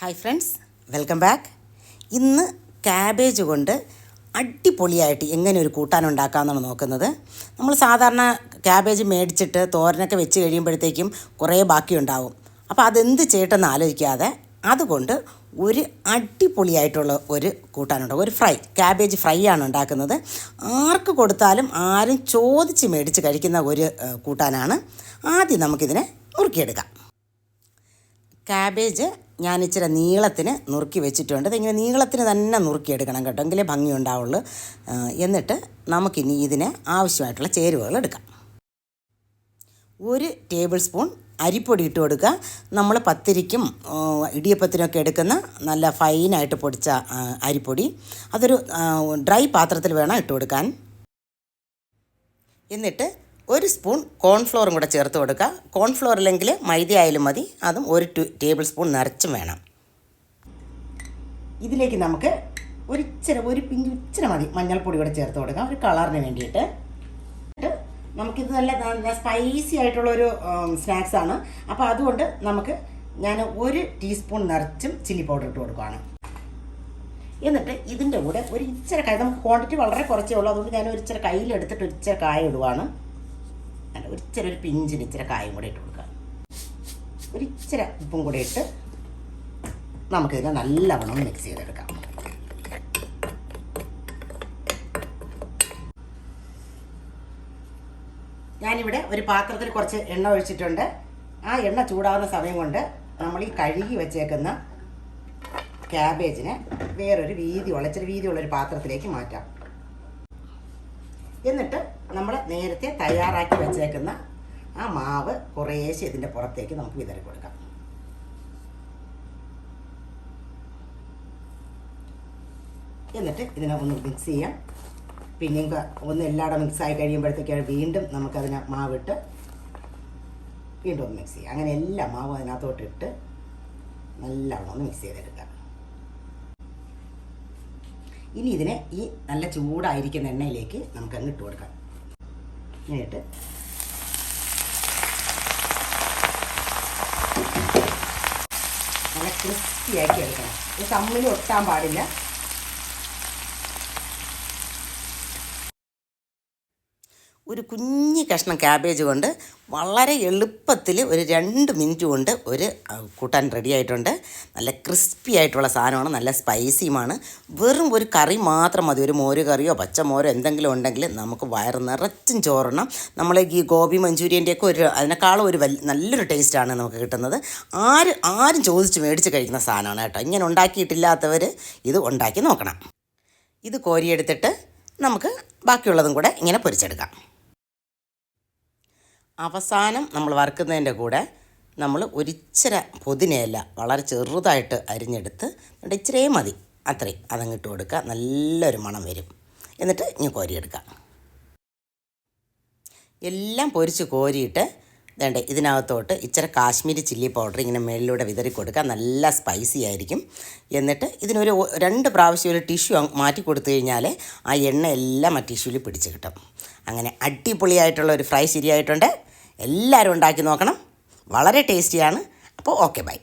Hi friends welcome back ഇന്ന് cabbage കൊണ്ട് അടിപൊളിയായിട്ട് എങ്ങനെ ഒരു കൂട്ടാൻ ഉണ്ടാക്കാമെന്നാണ് നോക്കുന്നത്. നമ്മൾ സാധാരണ ക്യാബേജ് മേടിച്ചിട്ട് തോരനൊക്കെ വെച്ച് കഴിയുമ്പോഴത്തേക്കും കുറേ ബാക്കിയുണ്ടാവും. അപ്പോൾ അതെന്ത് ചെയ്യട്ടെന്ന് ആലോചിക്കാതെ അതുകൊണ്ട് ഒരു അടിപൊളിയായിട്ടുള്ള ഒരു കൂട്ടാനുണ്ട്. ഒരു ഫ്രൈ ക്യാബേജ് ഫ്രൈ ആണ് ഉണ്ടാക്കുന്നത്. ആർക്ക് കൊടുത്താലും ആരും ചോദിച്ച് മേടിച്ച് കഴിക്കുന്ന ഒരു കൂട്ടാനാണ്. ആദ്യം നമുക്കിതിനെ നുറുക്കിയെടുക്കാം ക്യാബേജ് ഞാൻ ഇച്ചിരി നീളത്തിന് നുറുക്കി വെച്ചിട്ടുണ്ട്. ഇതിങ്ങനെ നീളത്തിന് തന്നെ നുറുക്കിയെടുക്കണം കേട്ടോ. എങ്കിലേ ഭംഗി ഉണ്ടാവുള്ളൂ. എന്നിട്ട് നമുക്കിനി ഇതിന് ആവശ്യമായിട്ടുള്ള ചേരുവകൾ എടുക്കാം. ഒരു ടേബിൾ സ്പൂൺ അരിപ്പൊടി ഇട്ട് കൊടുക്കുക. നമ്മൾ പത്തിരിക്കും ഇടിയപ്പത്തിനൊക്കെ എടുക്കുന്ന നല്ല ഫൈനായിട്ട് പൊടിച്ച അരിപ്പൊടി. അതൊരു ഡ്രൈ പാത്രത്തിൽ വേണം ഇട്ട് കൊടുക്കാൻ. എന്നിട്ട് ഒരു സ്പൂൺ കോൺഫ്ലോറും കൂടെ ചേർത്ത് കൊടുക്കുക. കോൺഫ്ലോർ അല്ലെങ്കിൽ മൈദ ആയാലും മതി. അതും ഒരു ടേബിൾ സ്പൂൺ നിറച്ചും വേണം. ഇതിലേക്ക് നമുക്ക് ഒരു ഇച്ചിരി ഒരു പിഞ്ച് ഇച്ചിരി മതി. മഞ്ഞൾപ്പൊടി കൂടെ ചേർത്ത് കൊടുക്കാം. ഒരു കളറിന് വേണ്ടിയിട്ട്. നമുക്കിത് നല്ല സ്പൈസി ആയിട്ടുള്ളൊരു സ്നാക്സ് ആണ്. അപ്പോൾ അതുകൊണ്ട് നമുക്ക് ഞാൻ ഒരു ടീസ്പൂൺ നിറച്ചും ചില്ലി പൗഡർ ഇട്ട് കൊടുക്കുകയാണ് എന്നിട്ട് ഇതിന്റെ കൂടെ ഒരു ഇച്ചിരി കായ നമുക്ക് ക്വാണ്ടിറ്റി വളരെ കുറച്ചേ ഉള്ളൂ. അതുകൊണ്ട് ഞാൻ ഒരു ഇച്ചിരി കയ്യിലെടുത്തിട്ട് ഒരു ഇച്ചിരി കായ ഇടുവാണ്. അല്ല ഒരു പിഞ്ചിന് ഇച്ചിരി കായും കൂടെ ഇട്ട് കൊടുക്കുക ഒരു ഇച്ചിരി ഉപ്പും കൂടെ ഇട്ട് നമുക്കിതിനെ നല്ലവണ്ണം മിക്സ് ചെയ്തെടുക്കാം. ഞാനിവിടെ ഒരു പാത്രത്തിൽ കുറച്ച് എണ്ണ ഒഴിച്ചിട്ടുണ്ട്. ആ എണ്ണ ചൂടാവുന്ന സമയം കൊണ്ട് നമ്മൾ ഈ കഴുകി വെച്ചേക്കുന്ന ക്യാബേജിനെ വേറൊരു വീതിയുള്ള ഇച്ചിരി വീതിയുള്ളൊരു പാത്രത്തിലേക്ക് മാറ്റാം. എന്നിട്ട് നമ്മൾ നേരത്തെ തയ്യാറാക്കി വെച്ചേക്കുന്ന ആ മാവ് കുറേശ്ശെ ഇതിന്റെ പുറത്തേക്ക് നമുക്ക് വിതറി കൊടുക്കാം. എന്നിട്ട് ഇതിനെ ഒന്ന് മിക്സ് ചെയ്യാം. പിന്നെയും ഒന്ന് എല്ലായിടും മിക്സ് ആയി കഴിയുമ്പോഴത്തേക്കാണ് വീണ്ടും നമുക്കതിനെ മാവിട്ട് വീണ്ടും ഒന്ന് മിക്സ് ചെയ്യാം. അങ്ങനെ എല്ലാ മാവും അതിനകത്തോട്ട് ഇട്ട് നല്ലവണ്ണം ഒന്ന് മിക്സ് ചെയ്തെടുക്കാം. ഇനി ഇതിനെ ഈ നല്ല ചൂടായിരിക്കുന്ന എണ്ണയിലേക്ക് നമുക്ക് അങ്ങ് ഇട്ട് കൊടുക്കാം. ഇങ്ങനെയിട്ട്. നല്ല ക്രിസ്പിയാക്കി എടുക്കണം. ഇത് തമ്മിൽ ഒട്ടാൻ പാടില്ല. ഒരു കുഞ്ഞി കഷ്ണം ക്യാബേജ് കൊണ്ട് വളരെ എളുപ്പത്തിൽ ഒരു രണ്ട് മിനിറ്റ് കൊണ്ട് ഒരു കൂട്ടാൻ റെഡി ആയിട്ടുണ്ട്. നല്ല ക്രിസ്പി ആയിട്ടുള്ള സാധനമാണ് നല്ല സ്പൈസിയുമാണ് വെറും ഒരു കറി മാത്രം മതി. ഒരു മോര് കറിയോ പച്ചമോരോ എന്തെങ്കിലും ഉണ്ടെങ്കിൽ നമുക്ക് വയറ് നിറച്ചും ചോറണം. നമ്മൾ ഈ ഗോപി മഞ്ചൂരിയന്റെയൊക്കെ ഒരു അതിനേക്കാളും ഒരു വലിയ നല്ലൊരു ടേസ്റ്റാണ് നമുക്ക് കിട്ടുന്നത്. ആര് ആരും ചോദിച്ച് മേടിച്ച് കഴിക്കുന്ന സാധനമാണ് കേട്ടോ. ഇങ്ങനെ ഉണ്ടാക്കിയിട്ടില്ലാത്തവർ ഇത് ഉണ്ടാക്കി നോക്കണം. ഇത് കോരിയെടുത്തിട്ട് നമുക്ക് ബാക്കിയുള്ളതും കൂടെ ഇങ്ങനെ പൊരിച്ചെടുക്കാം. അവസാനം നമ്മൾ വറുക്കുന്നതിന്റെ കൂടെ നമ്മൾ ഒരിച്ചിര പൊതിനയല്ല വളരെ ചെറുതായിട്ട് അരിഞ്ഞെടുത്ത് എന്നിട്ട് ഇച്ചിരേ മതി. അത്രയും. അതങ്ങിട്ട് കൊടുക്കുക. നല്ലൊരു മണം വരും. എന്നിട്ട് ഇനി കോരിയെടുക്കാം. എല്ലാം പൊരിച്ച് കോരിയിട്ട് വേണ്ട ഇതിനകത്തോട്ട് ഇച്ചിരി കാശ്മീരി ചില്ലി പൗഡർ ഇങ്ങനെ മേളിലൂടെ വിതറി കൊടുക്കുക. നല്ല സ്പൈസി ആയിരിക്കും. എന്നിട്ട് ഇതിനൊരു രണ്ട് പ്രാവശ്യം ഒരു ടിഷ്യൂ മാറ്റി കൊടുത്തു കഴിഞ്ഞാൽ ആ എണ്ണ എല്ലാം ആ ടിഷ്യൂവിൽ പിടിച്ച് കിട്ടും. അങ്ങനെ അടിപൊളിയായിട്ടുള്ള ഒരു ഫ്രൈ ശരിയായിട്ടുണ്ട്. എല്ലാവരും ഉണ്ടാക്കി നോക്കണം. വളരെ ടേസ്റ്റിയാണ്. അപ്പോൾ ഓക്കെ ബൈ.